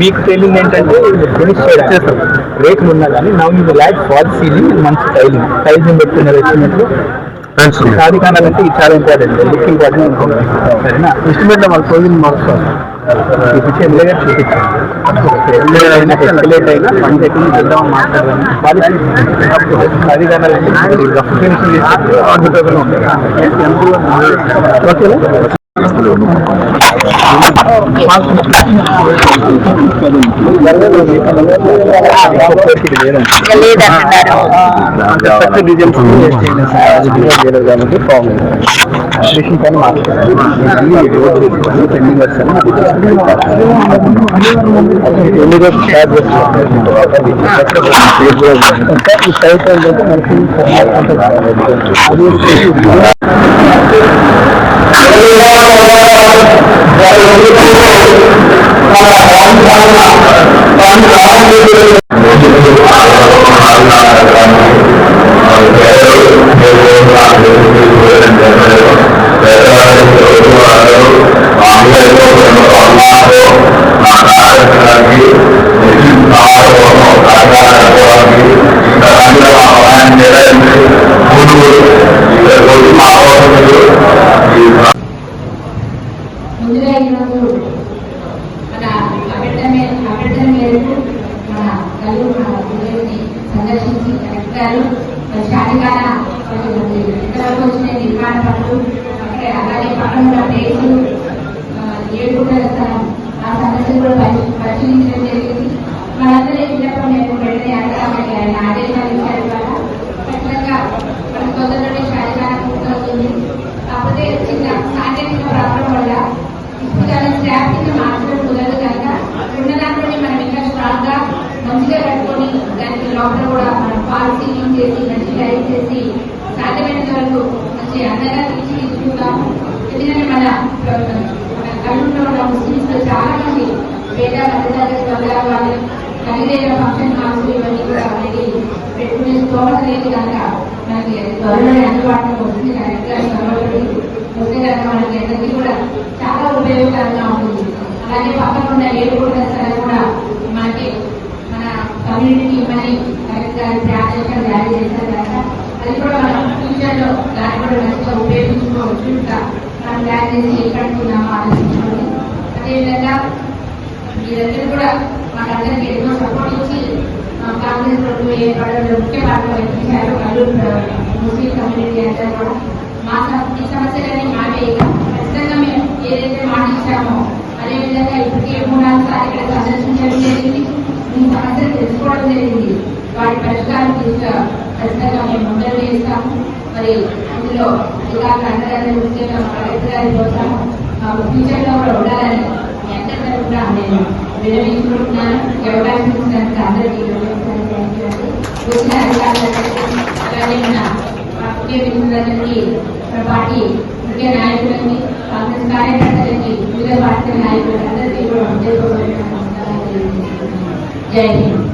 మీకు తెలియదు ఏంటంటే ఫినిష్ చేస్తారు రేట్లు ఉన్నా కానీ now you lack fall ceiling మంచి టైలింగ్ టైలింగ్ పెట్టుకున్న ఎస్టిమేట్లు సాధికారాలంటే ఇది చాలా ఇంపార్టెంట్ లుక్ ఇంపార్టెంట్ సరేనా? ఎస్టిమేట్లో వాళ్ళ క్లోజింగ్ మార్క్స్ చూపించి ఎమ్మెల్యే గారు చూపించారు. ఎమ్మెల్యే అయినా ఎస్కలేట్ అయినా ఫండ్ ఎక్కడ వెళ్దాం మాట్లాడదాం ఓకేనా ముందుగా అలాగే పక్కన ఆ సమస్యలు కూడా పరిశీలించడం జరిగింది మనందరూ చిన్నప్పుడు నేను వెంటనే అడగాలని ఆయన ఆదేశాలు ఇచ్చారు ద్వారా ఖచ్చితంగా మన తొందరలోనే శాలికాల పూర్తవుతుంది కాకపోతే చిన్న సాంకేతిక ప్రాబ్లం వల్ల ఇప్పుడు స్టాఫ్ కింద మార్చడం కుదరదు కనుక ఉన్న దాంట్లోనే మనం ఇంకా స్ట్రాంగ్గా మంచిగా కట్టుకొని దానికి లోపల కూడా మనం పాలు సీలింగ్ చేసి మంచి టైప్ చేసి సాధ్యమైనంత వరకు మంచి అందంగా తీర్చి తీసుకుంటాము ఎందుకంటే మన మన కళ్ళులో ఉన్న ముస్లింస్ చాలా మంది పేద మధ్యతరగతి వర్గాల వాళ్ళు ఖరీదైన ఫంక్షన్ హాల్స్ ఇవన్నీ కూడా మనకి పెట్టుకునే స్తోమత కనుక మనకి త్వరలోనే అందుబాటులోకి వస్తుంది కరెక్ట్గా వస్తే కనుక మనకి అందరికీ కూడా చాలా ఉపయోగకరంగా ఉంటుంది అలాగే పక్కన ఉన్న ఏడుగుంట స్థలం కూడా మనకి మన కమ్యూనిటీకి ఇవ్వని కరెక్ట్గా ఆదేశాలు జారీ చేశారు కనుక అది కూడా మనం ఫ్యూచర్లో దాన్ని కూడా మంచిగా ఉపయోగించుకోవచ్చు ఇంకా మనం ప్లాన్ చేసి ఏ ఆలోచించుకోండి అదేవిధంగా మీరందరూ కూడా మాకందరికి ఎన్నో సపోర్ట్ కాంగ్రెస్ ప్రభుత్వం ఏర్పడడంలో ముఖ్య పాత్ర వహించారు ముస్లిం కమ్యూనిటీ అంతా కూడా మా ఈ సమస్యలన్నీ మావే ఖచ్చితంగా మేము ఏదైతే మాట ఇచ్చామో అదేవిధంగా ఇప్పటికే మూడు నాలుగు సార్లు ఇక్కడ సందర్శించడం జరిగింది ఈ సమస్యలు తెలుసుకోవడం జరిగింది వాటి పరిష్కారం తీసుకు ఖచ్చితంగా మేము ముందర వేస్తాము మరి ఇందులో ఇలా అందరూ ముఖ్యంగా కలెక్టర్ గారి మాకు ఫ్యూచర్లో కూడా ఉండాలని మీ అందరి తరఫున నేను విరమించుకుంటున్నాను ఈ ఇచ్చినందుకు అందరికీ అండి వచ్చిన అలాగే మన ముఖ్య మన పార్టీ ముఖ్య నాయకులకి కాంగ్రెస్ కార్యకర్తలకి వివిధ పార్టీ నాయకులకి అందరికీ కూడా నమస్కారాలు తెలియజేస్తున్నాను జై హింద్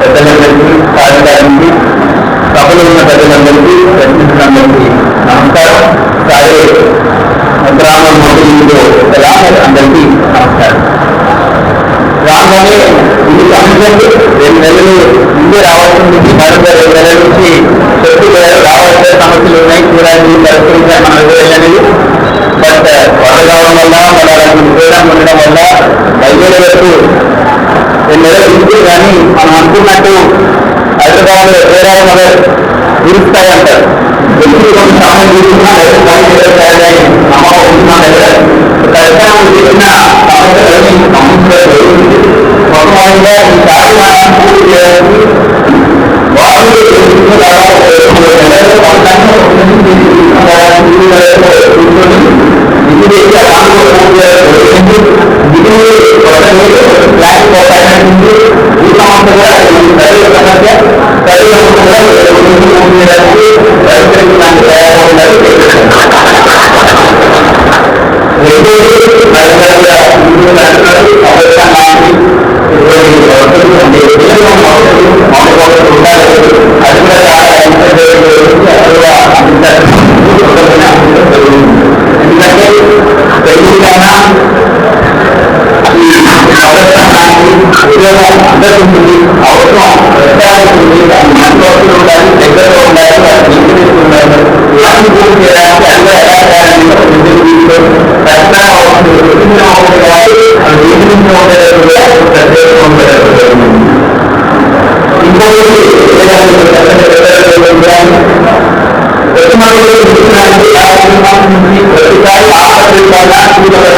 పెద్దలందరికీ సభలో ఉన్న ప్రజలందరికీ ప్రశ్నించినందరికీ నమస్కారం. సాగే గ్రామ మోడీలో అందరికీ నమస్కారం. రాగానే ఇది ఎందుకంటే రెండు నెలలు ముందే రావాల్సింది. మరొక రెండు నెలల నుంచి చెప్పుకోలేదు రావాల్సిన సమస్యలు ఉన్నాయి. చూడాలి పరిస్థితి మనం వెళ్ళలేదు బట్ వరద కావడం వల్ల మన ఫ్రీడమ్ ఉండడం వల్ల బయలుదేరే వరకు రెండు నెలలు ఉంటుంది కానీ మనం అనుకున్నట్టు హైదరాబాద్ వేరే మొదలు విరుస్తాయి అంటారు ఎప్పుడు కొంత సమయం తీసుకున్నా లేదా పని చేయాలి నమ్మకం ఉంటున్నా లేదా కరెక్ట్గా చేసిన సమస్యలని సమస్యలు మొత్తంగా ఈసారి మనం పూర్తి చేయడానికి వాళ్ళు ఎందుకంటే పెరుగుదల అందరూ भी बोल दे रहा है कि अल्लाह ऐसा है ज़िंदगी को पैसा और रोटी ना हो गया और रोटी ना हो गया तो वह करते हैं हम करते हैं इनको मेरा जो करते हैं करते हैं तो तुम्हारे लिए जितना भी आप तुम्हारी प्रतिकार आप प्रतिकार आप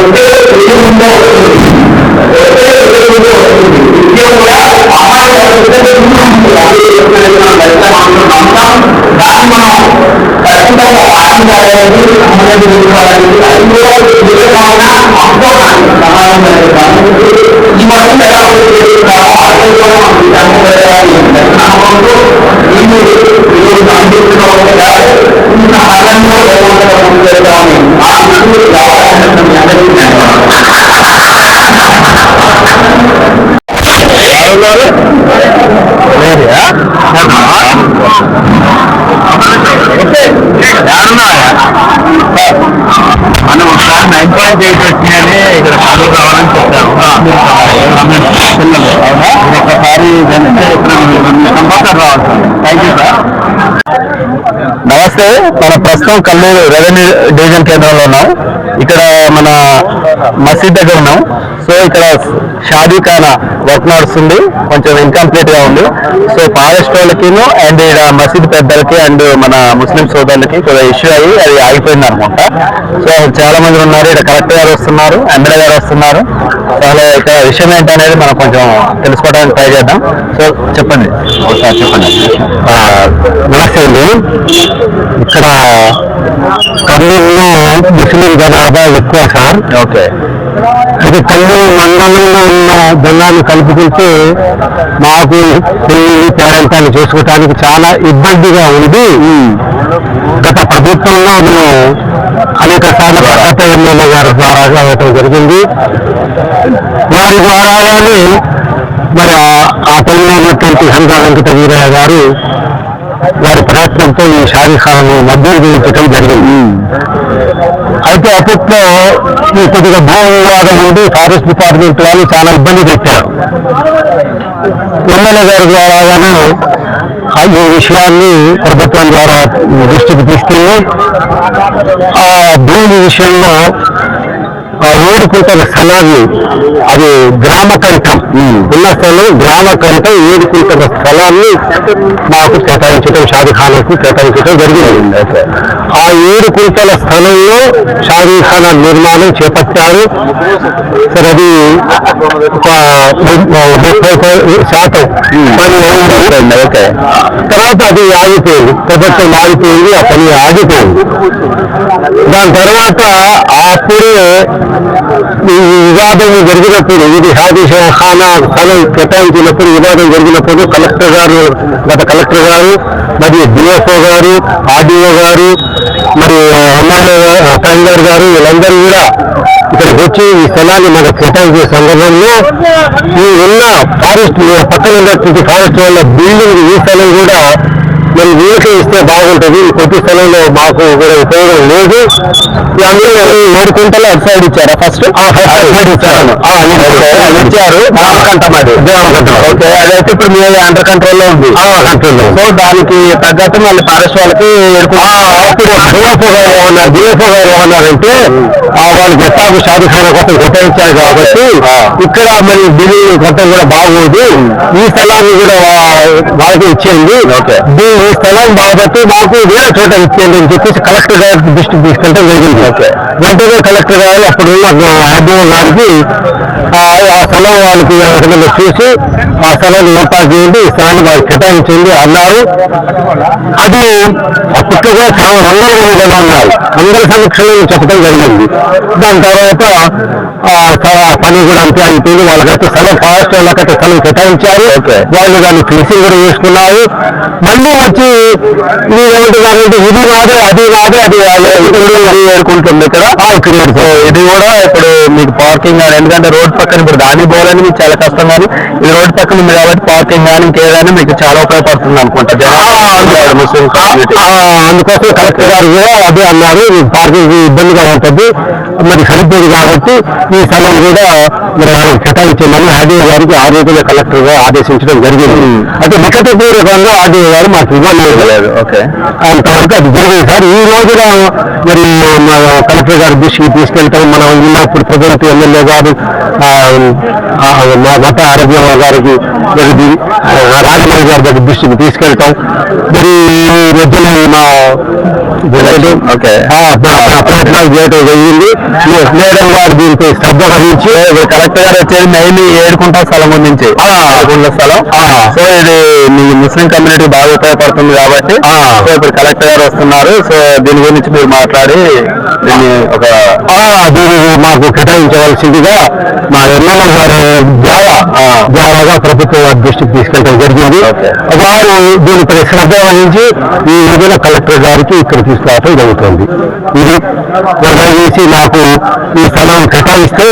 నాకు దగ్గర ఉన్నా ఈ మొత్తం ఎలా మనం మనం ఒకసారి నైన్ పాయింట్ ఎయిట్ వచ్చినాయని ఇక్కడ చదువు కావాలని చెప్పాము పిల్లలు ఒకసారి కంపల్సరీ రావాలి థ్యాంక్ యూ సార్ నమస్తే మన ప్రస్తుతం కల్లూరు రెవెన్యూ డివిజన్ కేంద్రంలో ఉన్నాం. ఇక్కడ మన మసీద్ దగ్గర ఉన్నాం. సో ఇక్కడ షాదీ ఖానా వర్క్ నడుస్తుంది. కొంచెం ఇన్కంప్లీట్గా ఉంది. సో ఫారెస్ట్ వాళ్ళకి అండ్ ఇక్కడ మసీద్ పెద్దలకి అండ్ మన ముస్లిం సోదరులకి కొద్దిగా ఇష్యూ అయ్యి అది ఆగిపోయింది అనమాట సో చాలా మంది ఉన్నారు. ఇక్కడ కలెక్టర్ గారు వస్తున్నారు. ఎమ్మెల్యే గారు వస్తున్నారు. చాలా ఇక్కడ విషయం ఏంటనేది మనం కొంచెం తెలుసుకోవడానికి ట్రై చేద్దాం. సో చెప్పండి. ఒకసారి చెప్పండి. నమస్తే అండి. ఇక్కడ కర్నూలులో ముస్లిం జనాభా ఎక్కువ సార్. ఓకే. అయితే కర్నూలు మండలంలో ఉన్న జనాన్ని కలుపుకుంటే మాకు పెళ్ళి పేరంటాలు చేసుకోవటానికి చాలా ఇబ్బందిగా ఉంది. గత ప్రభుత్వంలో మేము అనేక సార్లు ఎమ్మెల్యే గారి ద్వారా అవ్వటం జరిగింది. వారి ద్వారానే మరి ఆ- పనిలో ఉన్నటువంటి హంగా వెంకట వీరయ్య గారు వారి ప్రయత్నంతో ఈ షాదీఖానాను మధ్య చేయించడం జరిగింది. అయితే అప్పట్లో ఈ కొద్దిగా భూ వివాదం ఉండి ఫారెస్ట్ డిపార్ట్మెంట్ వాళ్ళు చాలా ఇబ్బంది పెట్టారు. ఎమ్మెల్యే గారి ద్వారాగానే ఆ ఈ విషయాన్ని ప్రభుత్వం ద్వారా దృష్టికి తీసుకుని ఆ భూమి విషయంలో ఆ ఏడు కుంటల స్థలాన్ని అది గ్రామ కంఠం ఉన్న స్థలం గ్రామ కంఠం ఏడు కుంటల స్థలాన్ని మాకు కేటాయించడం షాదీఖానాకు కేటాయించడం జరిగింది. ఆ ఏడు కుంటల స్థలంలో షాదీఖానా నిర్మాణం చేపట్టారు. సరే అది ముప్పై శాతం పని. ఓకే. తర్వాత అది ఆగిపోయింది. ప్రభుత్వం ఆగిపోయింది ఆ పని ఆగిపోయింది. దాని తర్వాత అప్పుడే ఈ వివాదం జరిగినప్పుడు ఇది హాదీ ఖానా స్థలం కేటాయించినప్పుడు వివాదం జరిగినప్పుడు కలెక్టర్ గారు గత కలెక్టర్ గారు మరియు డిఎఫ్ఓ గారు ఆర్డీఓ గారు మరి ఎమ్మెల్యే గారు వీళ్ళందరూ కూడా ఇక్కడికి వచ్చి ఈ స్థలాన్ని మనకు కేటాయించే సందర్భంలో ఈ ఉన్న ఫారెస్ట్ పక్కన ఉన్నటువంటి ఫారెస్ట్ వాళ్ళ బిల్డింగ్ ఈ స్థలం కూడా మరి వీళ్ళకి ఇస్తే బాగుంటుంది. కొద్ది స్థలంలో మాకు కూడా ఉపయోగం లేదు. ఈ ఏడు కుంటలు అటు సైడ్ ఇచ్చారా ఫస్ట్ సైడ్ ఇచ్చారు. ఓకే అదైతే ఇప్పుడు మీ అండర్ కంట్రోల్లో ఉంది. సో దానికి తగ్గట్టు మళ్ళీ ఫారెస్ట్ వాళ్ళకి డిఎఫ్ఓ గారు ఏమన్నారంటే వాళ్ళకి ఎట్టాకు షాదీఖానా కోసం కేటాయించారు కాబట్టి ఇక్కడ మరి బిల్లు కట్టం కూడా బాగోదు. ఈ స్థలాన్ని కూడా వాళ్ళకి ఇచ్చేయండి. దీ- ఈ స్థలం బాగుపట్టి మాకు వేరే చోట ఇచ్చేయండి అని చెప్పేసి కలెక్టర్ గారికి దృష్టికి తీసుకెళ్ళడం జరిగింది. వెంటనే కలెక్టర్ గారు అప్పుడున్న ఆర్డీఓ గారికి ఆ స్థలం వాళ్ళకి ఎవరికైనా చూసి ఆ స్థలాన్ని ఏర్పాటు చేయండి ఈ స్థలాన్ని వాళ్ళకి కేటాయించండి అన్నారు. అది అప్పట్లో కూడా చాలా రంగంగా ఉన్నారు అందరి సమక్షంలో చెప్పడం జరిగింది. దాని తర్వాత పని కూడా అంతే అయిపోయింది. వాళ్ళకైతే స్థలం ఫారెస్ట్ వాళ్ళకైతే స్థలం కేటాయించారు. వాళ్ళు దాన్ని ఫినిషింగ్ కూడా చేసుకున్నారు మళ్ళీ వచ్చి ఇది కాదు అది కాదు అది కాదు ఏరుకుంటుంది ఇక్కడ. ఇది కూడా ఇప్పుడు మీకు పార్కింగ్ కానీ ఎందుకంటే రోడ్ పక్కన ఇప్పుడు దాని పోవాలని మీకు చాలా కష్టం కానీ ఇది రోడ్ పక్కన ఉంది కాబట్టి పార్కింగ్ కానీ ఇంకేదైనా మీకు చాలా ఉపయోగపడుతుంది అనుకుంటా. జనాలు ముస్లిం కమ్యూనిటీ అందుకోసం కలెక్టర్ గారు కూడా అదే అన్నారు. పార్కింగ్ ఇబ్బందిగా ఉంటుంది. మరి సరిపోదు కాబట్టి ఈ స్థలం కూడా మరి కేటాయించమని ఆర్డీఓ గారికి ఆరోగ్య కలెక్టర్గా ఆదేశించడం జరిగింది. అయితే నికటపూర్వకంగా ఆర్డీఓ గారు మాకు ఇవ్వలేదు. ఓకే. అంతవరకు అది జరిగింది సార్ ఈ రోజున మరి మా కలెక్టర్ గారి దృష్టికి తీసుకెళ్తాం. మనం ఉన్నప్పుడు ప్రజెంట్ ఎమ్మెల్యే గారు మా మత ఆరోగ్య గారికి రాజమౌళి గారి దగ్గర దృష్టికి తీసుకెళ్తాం. మరి రోజున మా ప్రయత్నాలు జరిగింది మేడం గారు దీనికి శ్రద్ధ వహించి కలెక్టర్ గారు వచ్చేది మెయిన్ ఏడుకుంటా స్థలం గురించి ఏడుకుంట స్థలం. సో ఇది మీ ముస్లిం కమ్యూనిటీ బాగా ఉపయోగపడుతుంది కాబట్టి సో ఇప్పుడు కలెక్టర్ గారు వస్తున్నారు. సో దీని గురించి మీరు మాట్లాడి దీన్ని ఒక దీన్ని మాకు కేటాయించవలసిందిగా మా ఎమ్మెల్యే గారు ద్వారా ద్వారాగా ప్రభుత్వం వారి దృష్టికి తీసుకెళ్ళడం జరిగింది. వారు దీనిపై శ్రద్ధ వహించి ఈ విధంగా కలెక్టర్ గారికి ఇక్కడ తీసుకురావడం జరుగుతుంది. ఇది దయచేసి మాకు ఈ స్థలం కేటాయిస్తే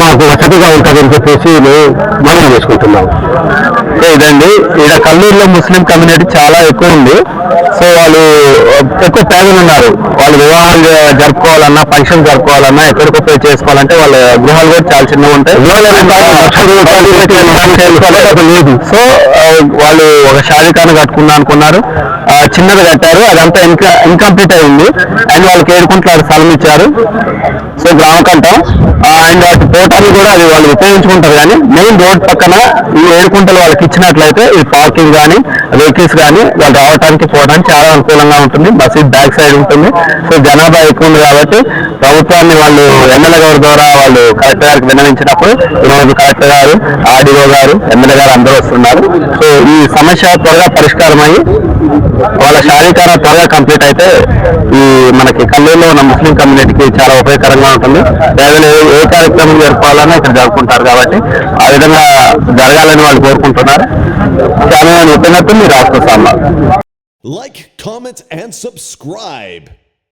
మాకు వసతిగా ఉంటుందని చెప్పేసి మేము మనం చేసుకుంటున్నాం సో ఇదండి. ఇక్కడ కల్లూరులో ముస్లిం కమ్యూనిటీ చాలా ఎక్కువ ఉంది. సో వాళ్ళు ఎక్కువ పేదలు ఉన్నారు. వాళ్ళు వివాహాలు జరుపుకోవాలన్నా ఫంక్షన్ జరుపుకోవాలన్నా ఎక్కడికో పే చేసుకోవాలంటే వాళ్ళ గృహాలు కూడా చాలా చిన్నగా ఉంటాయి. సో వాళ్ళు ఒక షాదీఖాన కట్టుకుందాం అనుకున్నారు. చిన్నది కట్టారు. అదంతా ఇంకా ఇన్కంప్లీట్ అయింది. అండ్ వాళ్ళకి ఏడుకుంటారు స్థలం ఇచ్చారు. సో గ్రామకంఠం. అండ్ వాటి పోటాన్ని కూడా అది వాళ్ళు ఉపయోగించుకుంటారు కానీ మెయిన్ రోడ్ పక్కన ఈ ఏడుకుంటలు వాళ్ళకి ఇచ్చినట్లయితే ఈ పార్కింగ్ కానీ వెహికల్స్ కానీ వాళ్ళు రావడానికి పోవడానికి చాలా అనుకూలంగా ఉంటుంది. మసీద్ బ్యాక్ సైడ్ ఉంటుంది. సో జనాభా ఎక్కువ ఉంది కాబట్టి ప్రభుత్వాన్ని వాళ్ళు ఎమ్మెల్యే గారి ద్వారా వాళ్ళు కలెక్టర్ గారికి విన్నవించినప్పుడు ఈరోజు కలెక్టర్ గారు ఆర్డీఓ గారు ఎమ్మెల్యే గారు అందరూ వస్తున్నారు. సో ఈ సమస్య త్వరగా పరిష్కారమై వాళ్ళ శారీరకర త్వరగా కంప్లీట్ అయితే ఈ మనకి కల్లూరులో ఉన్న ముస్లిం కమ్యూనిటీకి చాలా ఉపయోగకరంగా ఉంటుంది. ఏదైనా ఏ- కార్యక్రమం జరుపుకోవాలన్నా ఇక్కడ జరుపుకుంటారు కాబట్టి ఆ విధంగా జరగాలని వాళ్ళు కోరుకుంటున్నారు. చాలా నేను చెప్పినట్టు మీరు రాసుకొస్తాను లైక్ comment, అండ్ సబ్స్క్రైబ్